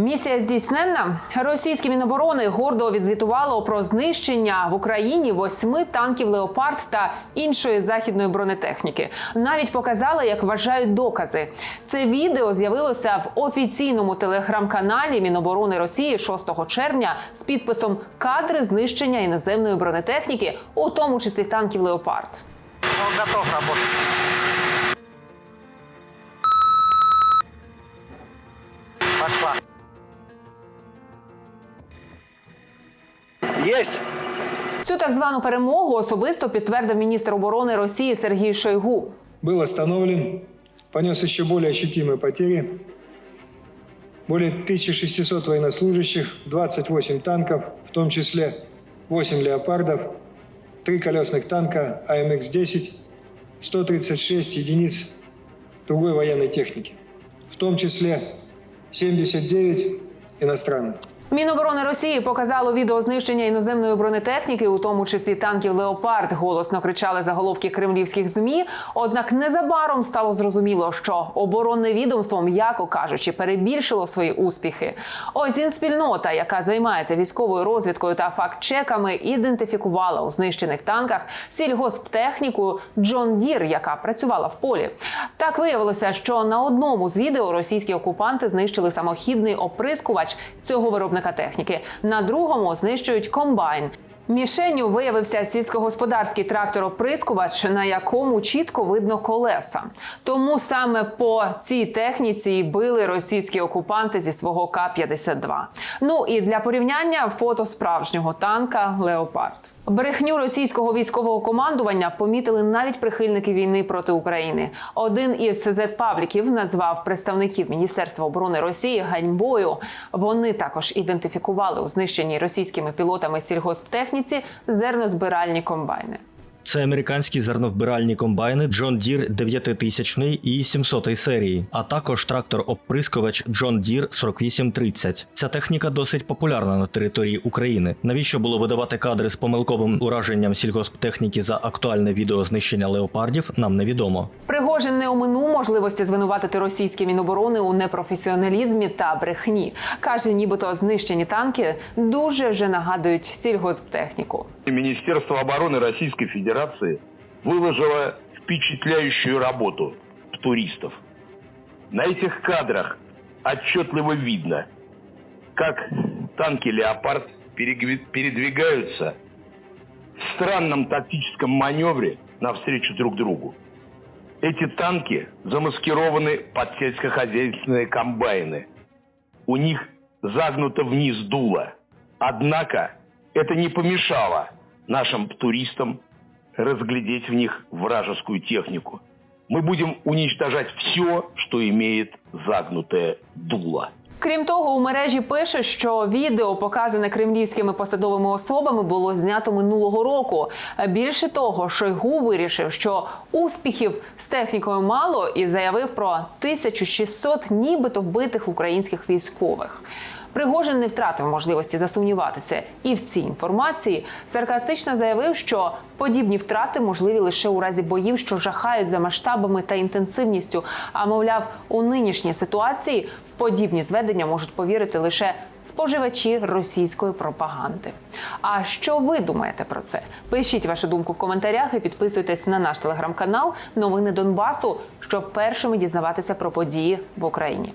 Місія здійсненна. Російське міноборони гордо відзвітувало про знищення в Україні восьми танків Леопард та іншої західної бронетехніки. Навіть показали, як вважають докази. Це відео з'явилося в офіційному телеграм-каналі Міноборони Росії 6 червня з підписом Кадри знищення іноземної бронетехніки, у тому числі танків Леопард. Он готов работать. Есть! Цю так звану перемогу особисто підтвердив міністр оборони Росії Сергій Шойгу. был остановлен, понес еще более ощутимые потери. Более 1600 военнослужащих, 28 танков, в том числе 8 леопардов, 3 колесных танка АМХ-10, 136 единиц другой военной техники, в том числе 79 иностранных. Міноборони Росії показало відео знищення іноземної бронетехніки, у тому числі танків Леопард. Голосно кричали заголовки кремлівських змі. Однак незабаром стало зрозуміло, що оборонне відомство, м'яко кажучи, перебільшило свої успіхи. Ось інспільнота, яка займається військовою розвідкою та факт-чеками, ідентифікувала у знищених танках сільгосптехніку Джон Дір, яка працювала в полі. Так виявилося, що на одному з відео російські окупанти знищили самохідний оприскувач цього виробника техніки. На другому знищують комбайн. Мішенню виявився сільськогосподарський трактор-оприскувач, на якому чітко видно колеса. Тому саме по цій техніці і били російські окупанти зі свого К-52. Ну і для порівняння фото справжнього танка Леопард. Брехню російського військового командування помітили навіть прихильники війни проти України. Один із зет-пабліків назвав представників Міністерства оборони Росії ганьбою. Вони також ідентифікували у знищеній російськими пілотами сільгосптехніці зернозбиральні комбайни. Це американські зерновбиральні комбайни John Deere 9000 і 700 серії, а також трактор-оприскувач John Deere 4830. Ця техніка досить популярна на території України. Навіщо було видавати кадри з помилковим ураженням сільгосптехніки за актуальне відео знищення леопардів, нам невідомо. Пригожин не оминув можливості звинуватити російське міноборони у непрофесіоналізмі та брехні. каже, нібито знищені танки дуже вже нагадують сільгосптехніку. Министерство обороны Российской Федерации выложило впечатляющую работу туристов. На этих кадрах отчетливо видно, как танки «Леопард» передвигаются в странном тактическом маневре навстречу друг другу. Эти танки замаскированы под сельскохозяйственные комбайны. У них загнуто вниз дуло. Однако это не помешало нашим туристам разглядеть в них вражескую технику. Мы будем уничтожать все, что имеет загнутое дуло. Крім того, у мережі пише, що відео, показане кремлівськими посадовими особами, було знято минулого року. Більше того, Шойгу вирішив, що успіхів з технікою мало, і заявив про 1600 нібито вбитих українських військових. Пригожин не втратив можливості засумніватися і в цій інформації. Саркастично заявив, що подібні втрати можливі лише у разі боїв, що жахають за масштабами та інтенсивністю. А мовляв, у нинішній ситуації в подібні зведення можуть повірити лише споживачі російської пропаганди. А що ви думаєте про це? Пишіть вашу думку в коментарях і підписуйтесь на наш телеграм-канал Новини Донбасу, щоб першими дізнаватися про події в Україні.